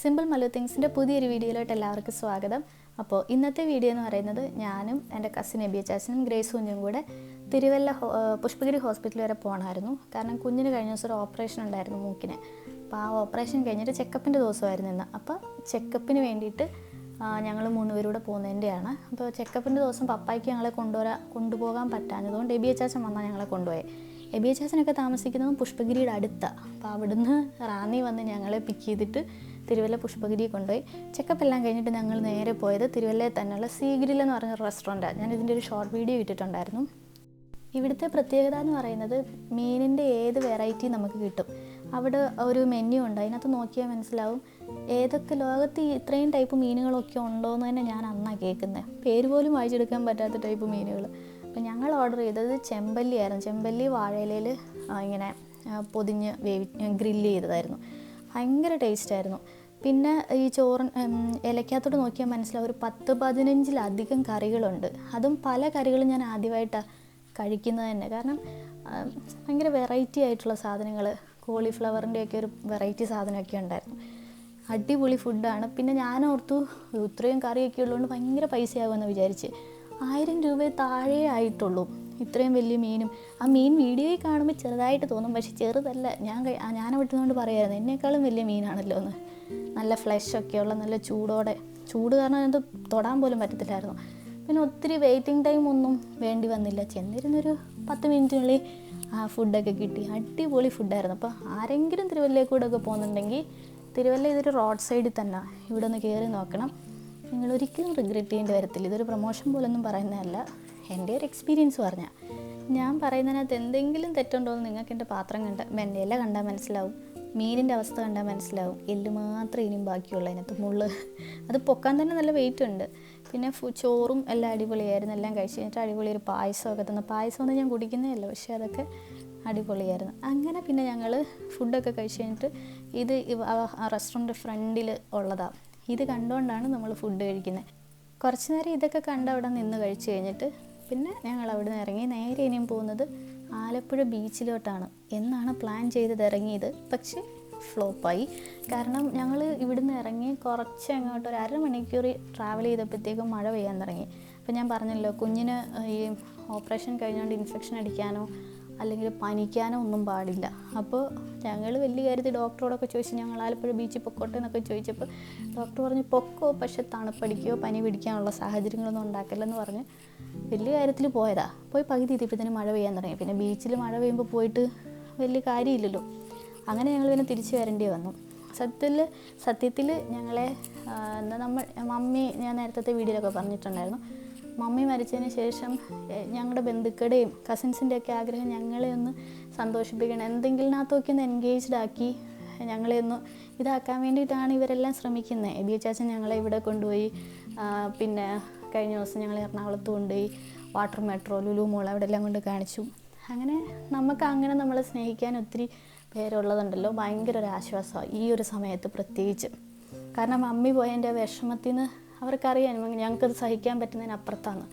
Simple Mallu തിങ്സിന്റെ പുതിയൊരു വീഡിയോയിലോട്ട് എല്ലാവർക്കും സ്വാഗതം. അപ്പോൾ ഇന്നത്തെ വീഡിയോ എന്ന് പറയുന്നത് ഞാനും എന്റെ കസിൻ എബിയ ഗ്രേസ് കുഞ്ഞും കൂടെ തിരുവല്ല പുഷ്പഗിരി ഹോസ്പിറ്റൽ വരെ പോകണമായിരുന്നു കാരണം കുഞ്ഞിന് കഴിഞ്ഞ ദിവസം ഒരു ഓപ്പറേഷൻ ഉണ്ടായിരുന്നു മൂക്കിന്. അപ്പോൾ ആ ഓപ്പറേഷൻ കഴിഞ്ഞിട്ട് ചെക്കപ്പിന്റെ ദിവസമായിരുന്നു ഇന്ന്. അപ്പോൾ ചെക്കപ്പിന് വേണ്ടിയിട്ട് ഞങ്ങൾ മൂന്നുപേരൂടെ പോകുന്നതിന്റെയാണ് അപ്പോൾ ചെക്കപ്പിന്റെ ദിവസം പപ്പായ്ക്ക് ഞങ്ങളെ കൊണ്ടുവരാ കൊണ്ടുപോകാൻ പറ്റാഞ്ഞതുകൊണ്ട് എബി അച്ചാച്ചൻ വന്നാൽ ഞങ്ങളെ കൊണ്ടുപോയി. എച്ച് ചാച്ചനൊക്കെ താമസിക്കുന്നതും പുഷ്പഗിരിയുടെ അടുത്താണ് അപ്പോൾ അവിടുന്ന് റാന്നി വന്ന് ഞങ്ങളെ പിക്ക് ചെയ്തിട്ട് തിരുവല്ല പുഷ്പഗിരി കൊണ്ടുപോയി. ചെക്കപ്പ് എല്ലാം കഴിഞ്ഞിട്ട് ഞങ്ങൾ നേരെ പോയത് തിരുവല്ലയിൽ തന്നെയുള്ള സീഗ്രിൽ എന്ന് പറഞ്ഞ റെസ്റ്റോറന്റാണ് ഞാൻ ഇതിന്റെ ഒരു ഷോർട്ട് വീഡിയോ ഇട്ടിട്ടുണ്ടായിരുന്നു. ഇവിടുത്തെ പ്രത്യേകത എന്ന് പറയുന്നത് മീനിന്റെ ഏത് വെറൈറ്റി നമുക്ക് കിട്ടും. അവിടെ ഒരു മെന്യു ഉണ്ട്. അതിനകത്ത് നോക്കിയാൽ മനസ്സിലാവും. ഏതൊക്കെ ലോകത്ത് ഇത്രയും ടൈപ്പ് മീനുകളൊക്കെ ഉണ്ടോ എന്ന് തന്നെ ഞാൻ അന്നാ കേൾക്കുന്നത് പേര് പോലും വായിച്ചെടുക്കാൻ പറ്റാത്ത ടൈപ്പ് മീനുകൾ അപ്പം ഞങ്ങൾ ഓർഡർ ചെയ്തത് ചെമ്പല്ലി ആയിരുന്നു. ചെമ്പല്ലി വാഴയിലയിൽ ഇങ്ങനെ പൊതിഞ്ഞ് വേവി ഗ്രില്ല് ചെയ്തതായിരുന്നു. ഭയങ്കര ടേസ്റ്റ് ആയിരുന്നു. പിന്നെ ഈ ചോറ് ഇലക്കകത്തോട്ട് നോക്കിയാൽ മനസ്സിലാവും ഒരു പത്ത് പതിനഞ്ചിലധികം കറികളുണ്ട്. അതും പല കറികളും ഞാൻ ആദ്യമായിട്ടാണ് കഴിക്കുന്നത് തന്നെ. കാരണം ഭയങ്കര വെറൈറ്റി ആയിട്ടുള്ള സാധനങ്ങൾ കോളിഫ്ലവറിന്റെയൊക്കെ ഒരു വെറൈറ്റി സാധനമൊക്കെ ഉണ്ടായിരുന്നു. അടിപൊളി ഫുഡാണ്. പിന്നെ ഞാൻ ഓർത്തു ഇത്രയും കറിയൊക്കെ ഉള്ളതുകൊണ്ട് ഭയങ്കര പൈസയാകുമെന്ന് വിചാരിച്ച്. ആയിരം രൂപ താഴെ ആയിട്ടുള്ളൂ ഇത്രയും വലിയ മീനും. ആ മീൻ വീഡിയോയിൽ കാണുമ്പോൾ ചെറുതായിട്ട് തോന്നും പക്ഷെ ചെറുതല്ല. ഞാൻ ഞാൻ വിട്ടുന്നതുകൊണ്ട് പറയായിരുന്നു എന്നെക്കാളും വലിയ മീനാണല്ലോ എന്ന്. നല്ല ഫ്ലഷ് ഒക്കെയുള്ള നല്ല ചൂടോടെ. ചൂട് കാരണം അത് തൊടാൻ പോലും പറ്റത്തില്ലായിരുന്നു. പിന്നെ ഒത്തിരി വെയിറ്റിംഗ് ടൈം ഒന്നും വേണ്ടി വന്നില്ല. ചെന്നിരുന്നൊരു പത്ത് മിനിറ്റിനുള്ളിൽ ആ ഫുഡൊക്കെ കിട്ടി. അടിപൊളി ഫുഡായിരുന്നു അപ്പോൾ ആരെങ്കിലും തിരുവല്ലയിൽ കൂടെ ഒക്കെ പോകുന്നുണ്ടെങ്കിൽ തിരുവല്ല ഇതൊരു റോഡ് സൈഡിൽ തന്നെ. ഇവിടെ ഒന്ന് കയറി നോക്കണം. നിങ്ങൾ ഒരിക്കലും റിഗ്രറ്റ് ചെയ്യേണ്ടി വരത്തില്ല. ഇതൊരു പ്രൊമോഷൻ പോലൊന്നും പറയുന്നതല്ല. എന്റെ ഒരു എക്സ്പീരിയൻസ് പറഞ്ഞാൽ ഞാൻ പറയുന്നതിനകത്ത് എന്തെങ്കിലും തെറ്റുണ്ടോ എന്ന് നിങ്ങൾക്ക് എന്റെ പാത്രം കണ്ട എന്റെ ഇല കണ്ടാൽ മനസ്സിലാവും. മീനിന്റെ അവസ്ഥ കണ്ടാൽ മനസ്സിലാവും. എല്ല് മാത്രമേ ഇനിയും ബാക്കിയുള്ളൂ അതിനകത്ത് മുള്ള്. അത് പൊക്കാൻ തന്നെ നല്ല വെയിറ്റ് ഉണ്ട്. പിന്നെ ചോറും എല്ലാം അടിപൊളിയായിരുന്നു. എല്ലാം കഴിച്ച് കഴിഞ്ഞിട്ട് അടിപൊളി ഒരു പായസമൊക്കെ തന്നു. പായസമൊന്നും ഞാൻ കുടിക്കുന്നതല്ല പക്ഷേ അതൊക്കെ അടിപൊളിയായിരുന്നു. അങ്ങനെ പിന്നെ ഞങ്ങൾ ഫുഡൊക്കെ കഴിച്ച് കഴിഞ്ഞിട്ട് ഇത് ആ റെസ്റ്റോറന്റ് ഫ്രണ്ടിൽ ഉള്ളതാണ് ഇത് കണ്ടുകൊണ്ടാണ് നമ്മൾ ഫുഡ് കഴിക്കുന്നത് കുറച്ച് നേരം ഇതൊക്കെ കണ്ട് അവിടെ നിന്ന് കഴിച്ച് കഴിഞ്ഞിട്ട് പിന്നെ ഞങ്ങൾ അവിടെ നിന്ന് ഇറങ്ങി നേരെ ഇനിയും പോകുന്നത് ആലപ്പുഴ ബീച്ചിലോട്ടാണ്. എന്നാണ് പ്ലാൻ ചെയ്തത് ഇറങ്ങിയത്. പക്ഷേ ഫ്ലോപ്പായി. കാരണം ഞങ്ങൾ ഇവിടുന്ന് ഇറങ്ങി കുറച്ച് അങ്ങോട്ട് ഒരു അരമണിക്കൂർ ട്രാവൽ ചെയ്തപ്പോഴത്തേക്കും മഴ പെയ്യാൻ തുടങ്ങി. അപ്പോൾ ഞാൻ പറഞ്ഞല്ലോ കുഞ്ഞിന് ഈ ഓപ്പറേഷൻ കഴിഞ്ഞുകൊണ്ട് ഇൻഫെക്ഷൻ അടിക്കാനോ അല്ലെങ്കിൽ പനിക്കാനോ ഒന്നും പാടില്ല. അപ്പോൾ ഞങ്ങൾ വലിയ കാര്യത്തിൽ ഡോക്ടറോടൊക്കെ ചോദിച്ചു ഞങ്ങൾ ആലപ്പുഴ ബീച്ചിൽ പൊക്കോട്ടെ എന്നൊക്കെ ചോദിച്ചപ്പോൾ ഡോക്ടർ പറഞ്ഞു പൊക്കോ പക്ഷെ തണുപ്പടിക്കോ പനി പിടിക്കാനുള്ള സാഹചര്യങ്ങളൊന്നും ഉണ്ടാക്കില്ലെന്ന് പറഞ്ഞ് വലിയ കാര്യത്തിൽ പോയതാ. പോയി പകുതി എത്തിയപ്പോഴത്തേനും മഴ പെയ്യാൻ തുടങ്ങി. പിന്നെ ബീച്ചിൽ മഴ പെയ്യുമ്പോൾ പോയിട്ട് വലിയ കാര്യമില്ലല്ലോ. അങ്ങനെ ഞങ്ങൾ പിന്നെ തിരിച്ചു വരേണ്ടി വന്നു. സത്യത്തിൽ സത്യത്തിൽ ഞങ്ങളെ എന്താ നമ്മൾ മമ്മി ഞാൻ നേരത്തെ വീഡിയോയിലൊക്കെ പറഞ്ഞിട്ടുണ്ടായിരുന്നു. മമ്മി മരിച്ചതിന് ശേഷം ഞങ്ങളുടെ ബന്ധുക്കളുടെയും കസിൻസിന്റെ ഒക്കെ ആഗ്രഹം ഞങ്ങളെ ഒന്ന് സന്തോഷിപ്പിക്കണം. എന്തെങ്കിലിനകത്തൊക്കെ ഒന്ന് എൻഗേജ്ഡ് ആക്കി ഞങ്ങളെ ഒന്ന് ഇതാക്കാൻ വേണ്ടിയിട്ടാണ് ഇവരെല്ലാം ശ്രമിക്കുന്നത് എബി ചാച്ചൻ ഞങ്ങളെ ഇവിടെ കൊണ്ടുപോയി പിന്നെ കഴിഞ്ഞ ദിവസം ഞങ്ങൾ എറണാകുളത്ത് കൊണ്ടുപോയി വാട്ടർ മെട്രോ ലുലു മോൾ അവിടെ എല്ലാം കൊണ്ട് കാണിച്ചു. അങ്ങനെ നമുക്ക് അങ്ങനെ നമ്മളെ സ്നേഹിക്കാൻ ഒത്തിരി പേരുള്ളതുണ്ടല്ലോ. ഭയങ്കര ഒരു ആശ്വാസമാണ് ഈ ഒരു സമയത്ത് പ്രത്യേകിച്ച്. കാരണം അമ്മി പോയതിന്റെ വിഷമത്തിൽ നിന്ന് അവർക്കറിയാം ഞങ്ങൾക്കത് സഹിക്കാൻ പറ്റുന്നതിനപ്പുറത്താണ്.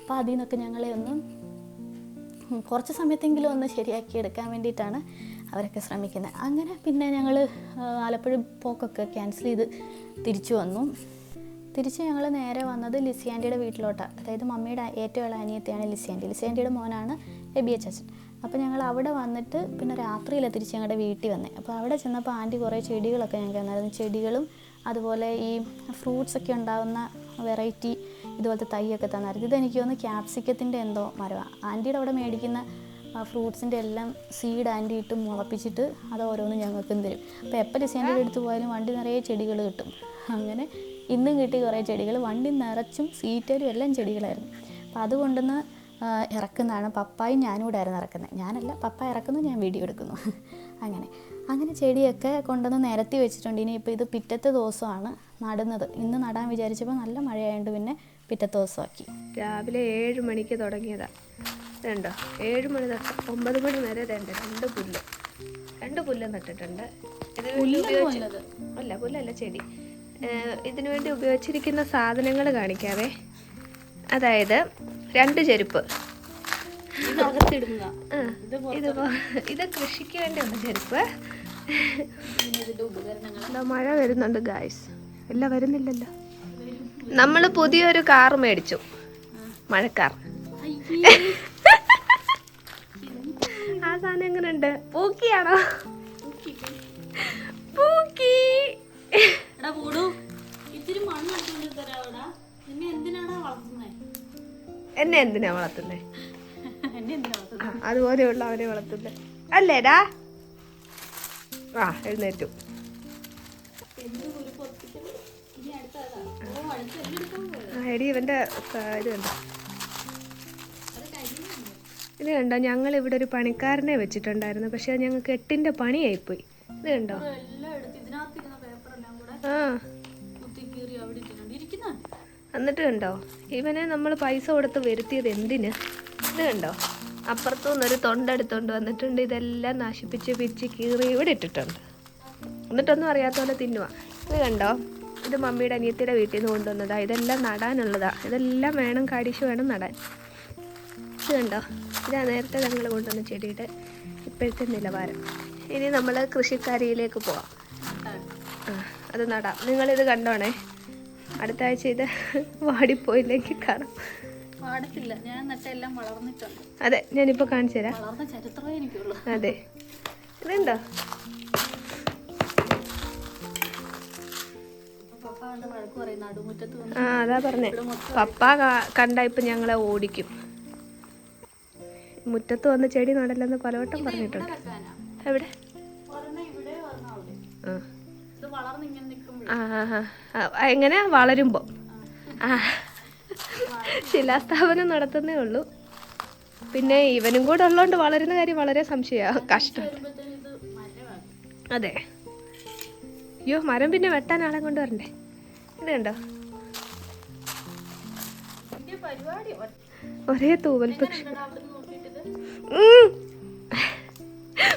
അപ്പോൾ അതിൽ നിന്നൊക്കെ ഞങ്ങളെ ഒന്ന് കുറച്ച് സമയത്തെങ്കിലും ഒന്ന് ശരിയാക്കി എടുക്കാൻ വേണ്ടിയിട്ടാണ് അവരൊക്കെ ശ്രമിക്കുന്നത്. അങ്ങനെ പിന്നെ ഞങ്ങൾ ആലപ്പുഴ പോക്കൊക്കെ ക്യാൻസൽ ചെയ്ത് തിരിച്ചു വന്നു. തിരിച്ച് ഞങ്ങൾ നേരെ വന്നത് ലിസിയാന്റിയുടെ വീട്ടിലോട്ടാണ് അതായത് മമ്മിയുടെ ഏറ്റവും ഉള്ള അനിയത്തിയാണ് ലിസിയാന്റി ലിസിയാന്റിയുടെ മോനാണ് എബി എച്ച് അച്ഛൻ. അപ്പോൾ ഞങ്ങൾ അവിടെ വന്നിട്ട് പിന്നെ രാത്രിയിലാണ് തിരിച്ച് ഞങ്ങളുടെ വീട്ടിൽ വന്നേ. അപ്പോൾ അവിടെ ചെന്നപ്പോൾ ആന്റി കുറേ ചെടികളൊക്കെ ഞങ്ങൾക്ക് തന്നായിരുന്നു ചെടികളും അതുപോലെ ഈ ഫ്രൂട്ട്സ് ഒക്കെ ഉണ്ടാകുന്ന വെറൈറ്റി ഇതുപോലത്തെ തൈയൊക്കെ തന്നായിരുന്നു. ഇതെനിക്ക് തോന്നുന്നു ക്യാപ്സിക്കത്തിന്റെ എന്തോ മരമാണ് ആന്റിയുടെ അവിടെ മേടിക്കുന്ന ഫ്രൂട്ട്സിന്റെ എല്ലാം സീഡ് ആന്റി ഇട്ട് മുളപ്പിച്ചിട്ട് അത് ഓരോന്നും ഞങ്ങൾക്കും തരും. അപ്പോൾ എപ്പോൾ ഡിസൈന്റെ അടുത്ത് പോയാലും വണ്ടി നിറയെ ചെടികൾ കിട്ടും. അങ്ങനെ ഇന്നും കിട്ടി കുറേ ചെടികൾ. വണ്ടി നിറച്ചും സീറ്റലും എല്ലാം ചെടികളായിരുന്നു. അപ്പോൾ അത് കൊണ്ടുവന്ന് ആ, ഇറക്കുന്നതാണ്. പപ്പായും ഞാനും കൂടെ ആയിരുന്നു ഇറക്കുന്നത്. ഞാനല്ല പപ്പ ഇറക്കുന്നു ഞാൻ വീഡിയോ എടുക്കുന്നു. അങ്ങനെ. അങ്ങനെ ചെടിയൊക്കെ കൊണ്ടുവന്ന് നിരത്തി വെച്ചിട്ടുണ്ട്. ഇനി ഇപ്പോൾ ഇത് പിറ്റത്തെ ദിവസമാണ് നടുന്നത്. ഇന്ന് നടാൻ വിചാരിച്ചപ്പോൾ നല്ല മഴയായതുകൊണ്ട് പിന്നെ പിറ്റത്തെ ദിവസമാക്കി. രാവിലെ ഏഴ് മണിക്ക് തുടങ്ങിയതാണ് രണ്ടോ ഏഴ് മണി തൊട്ട് ഒമ്പത് മണി വരെ രണ്ട് രണ്ട് പുല്ല്. രണ്ട് പുല്ല് നട്ടിട്ടുണ്ട്. ഇത് അല്ല പുല്ലല്ല ചെടി. ഇതിനു വേണ്ടി ഉപയോഗിച്ചിരിക്കുന്ന സാധനങ്ങൾ കാണിക്കാവേ. അതായത് രണ്ട് ചെരുപ്പ്. ഇത് ഇത് കൃഷിക്ക് വേണ്ടിയുള്ള ചെരുപ്പ്. മഴ വരുന്നുണ്ട് ഗായ്സ് ഇല്ല വരുന്നില്ലല്ലോ. നമ്മൾ പുതിയൊരു കാർ മേടിച്ചു. മഴക്കാർ. ആ സാധനം എങ്ങനെയുണ്ട് പൂക്കിയാണോ? പൂക്കി. എന്നെ എന്തിനാ വളർത്തുന്നേ? വളർത്തുന്നത് അതുപോലെയുള്ള അവനെ വളർത്തുന്നേ. അല്ലേടാ? ആ എടി ഇവന്റെ ക- ഇത് കണ്ടോ? ഇത് കണ്ടോ? ഞങ്ങൾ ഇവിടെ ഒരു പണിക്കാരനെ വെച്ചിട്ടുണ്ടായിരുന്നു. പക്ഷെ ഞങ്ങൾക്ക് എട്ടിന്റെ പണിയായിപ്പോയി. ഇത് കണ്ടോ? ആ. എന്നിട്ട് കണ്ടോ? ഇവനെ നമ്മൾ പൈസ കൊടുത്ത് വരുത്തിയത് എന്തിന്? ഇത് കണ്ടോ? അപ്പുറത്തു നിന്നൊരു തൊണ്ടെടുത്തോണ്ട് വന്നിട്ടുണ്ട്. ഇതെല്ലാം നശിപ്പിച്ച് പിച്ച് കീറി ഇവിടെ ഇട്ടിട്ടുണ്ട്. എന്നിട്ടൊന്നും അറിയാത്ത പോലെ തിന്നുക ഇത് കണ്ടോ? ഇത് മമ്മിയുടെ അനിയത്തിയുടെ വീട്ടിൽ നിന്ന് കൊണ്ടുവന്നതാ. ഇതെല്ലാം നടാനുള്ളതാ. ഇതെല്ലാം വേണം കാടിശ് വേണം നടാൻ. ഇത് കണ്ടോ? ഇതാ നേരത്തെ ഞങ്ങൾ കൊണ്ടുവന്ന ചെടിയുടെ ഇപ്പോഴത്തെ നിലവാരം. ഇനി നമ്മൾ കൃഷിക്കാരിയിലേക്ക് പോവാം. അത് നടാം. നിങ്ങളിത് കണ്ടോണേ? അടുത്ത ആഴ്ച ഇത് വാടിപ്പോയില്ലെങ്കിൽ കാണാം. പാടത്തില്ല. ഞാൻ നട്ട എല്ലാം വളർന്നിട്ടുണ്ട്. അതെ ഞാനിപ്പോ കാണിച്ചു തരാം. വളർന്ന ചരിത്രമേ എനിക്കുള്ളൂ. അതെ. ഇതുണ്ടോ ആ അതാ പറഞ്ഞേ. പപ്പ കണ്ട ഇപ്പൊ ഞങ്ങളെ ഓടിക്കും. മുറ്റത്ത് വന്ന് ചെടി നടല്ലെന്ന് പലവട്ടം പറഞ്ഞിട്ടുണ്ട്. എവിടെ? ആ. എങ്ങനെ വളരുമ്പോൾ ആ. ശിലാസ്ഥാപനം നടത്തുന്നേ ഉള്ളൂ. പിന്നെ ഇവനും കൂടെ ഉള്ളതുകൊണ്ട് വളരുന്ന കാര്യം വളരെ സംശയമാണ് കഷ്ടം. അതെ. അയ്യോ മരം പിന്നെ വെട്ടാൻ ആളെ കൊണ്ട് വരണ്ടേ? ഇത് കണ്ടോ? ഒരേ തൂവൽ പക്ഷി.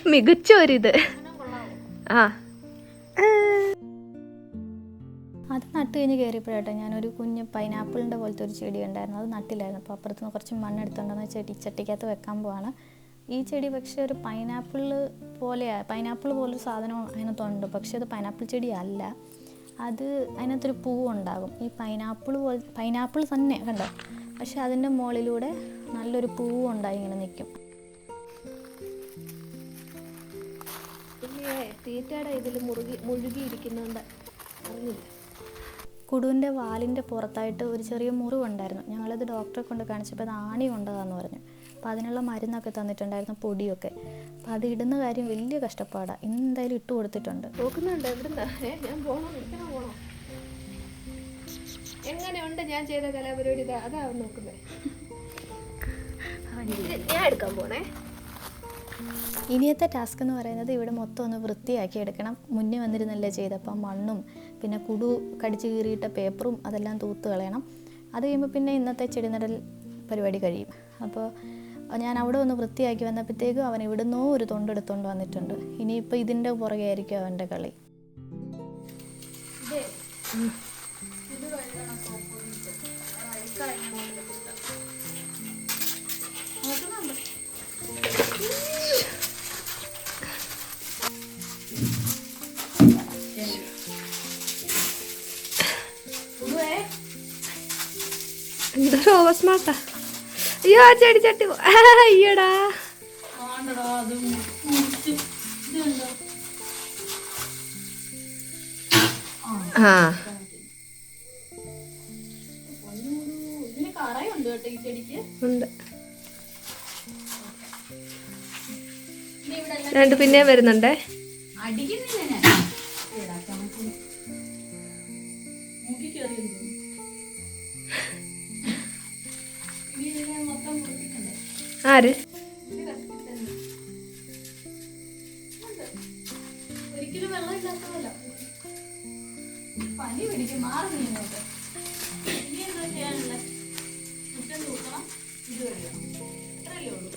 മികച്ച ഒരിത് ആ. അത് നട്ട് കഴിഞ്ഞ് കയറിയപ്പോഴാട്ടെ ഞാനൊരു കുഞ്ഞ് പൈനാപ്പിളിന്റെ പോലത്തെ ഒരു ചെടി ഉണ്ടായിരുന്നു. അത് നട്ടില്ലായിരുന്നു. അപ്പോൾ അപ്പുറത്ത് നിന്ന് കുറച്ച് മണ്ണെടുത്തുണ്ടെന്ന് ചെടി ചട്ടിക്കകത്ത് വെക്കാൻ പോവാണ്. ഈ ചെടി പക്ഷേ ഒരു പൈനാപ്പിൾ പോലെയാണ് പൈനാപ്പിൾ പോലൊരു സാധനം അതിനകത്തുണ്ട് പക്ഷേ അത് പൈനാപ്പിൾ ചെടി അല്ല. അത് അതിനകത്തൊരു പൂവുണ്ടാകും. ഈ പൈനാപ്പിൾ പോലെ പൈനാപ്പിൾ തന്നെ കണ്ടോ? പക്ഷേ അതിന്റെ മുകളിലൂടെ നല്ലൊരു പൂവ് ഉണ്ടായി ഇങ്ങനെ നിൽക്കും. തീറ്റയുടെ ഇതിൽ മുറുകി മുഴുകിയിരിക്കുന്നുണ്ട് അറിഞ്ഞില്ല. കുടുവിന്റെ വാലിന്റെ പുറത്തായിട്ട് ഒരു ചെറിയ മുറിവുണ്ടായിരുന്നു. ഞങ്ങളത് ഡോക്ടറെ കൊണ്ട് കാണിച്ചപ്പോൾ അത് ആണി കൊണ്ടതാന്ന് പറഞ്ഞു. അപ്പോൾ അതിനുള്ള മരുന്നൊക്കെ തന്നിട്ടുണ്ടായിരുന്നു പൊടിയൊക്കെ. അപ്പോൾ അത് ഇടുന്ന കാര്യം വലിയ കഷ്ടപ്പാടാണ് ഇന്ന് എന്തായാലും ഇട്ട് കൊടുത്തിട്ടുണ്ട്. എങ്ങനെയുണ്ട് ഞാൻ ചെയ്ത കലാപരിപാടി? അതാ നോക്കുന്നേ. ഞാൻ എടുക്കാൻ പോണേ. ഇനിയത്തെ ടാസ്ക് എന്ന് പറയുന്നത് ഇവിടെ മൊത്തം ഒന്ന് വൃത്തിയാക്കി എടുക്കണം. മുന്നേ വന്നിരുന്നല്ലേ ചെയ്തപ്പോൾ മണ്ണും പിന്നെ കുടു കടിച്ചു കീറിയിട്ട പേപ്പറും അതെല്ലാം തൂത്ത് കളയണം. അത് കഴിയുമ്പോൾ പിന്നെ ഇന്നത്തെ ചെടി നടൽ പരിപാടി കഴിയും. അപ്പോൾ ഞാൻ അവിടെ ഒന്ന് വൃത്തിയാക്കി വന്നപ്പോഴത്തേക്കും അവൻ ഇവിടുന്നോ ഒരു തൊണ്ടെടുത്തോണ്ട് വന്നിട്ടുണ്ട്. ഇനിയിപ്പോൾ ഇതിന്റെ പുറകെ ആയിരിക്കും അവന്റെ കളി എന്തൊരു ഓവർ സ്മാർട്ടാ അയ്യോ ചെടി ചട്ടി. അയ്യടാ. ആ. ഉണ്ട്. രണ്ട് പിന്നെ വരുന്നുണ്ടേ? അടിക്കുന്നില്ല ആര്? പനി പിടിക്കും മാറി ഇനി എന്താ ചെയ്യാനുള്ളത്? മുറ്റം തൂക്കണം ഇത് കഴിയണം ഇത്രയല്ലേ ഉള്ളൂ.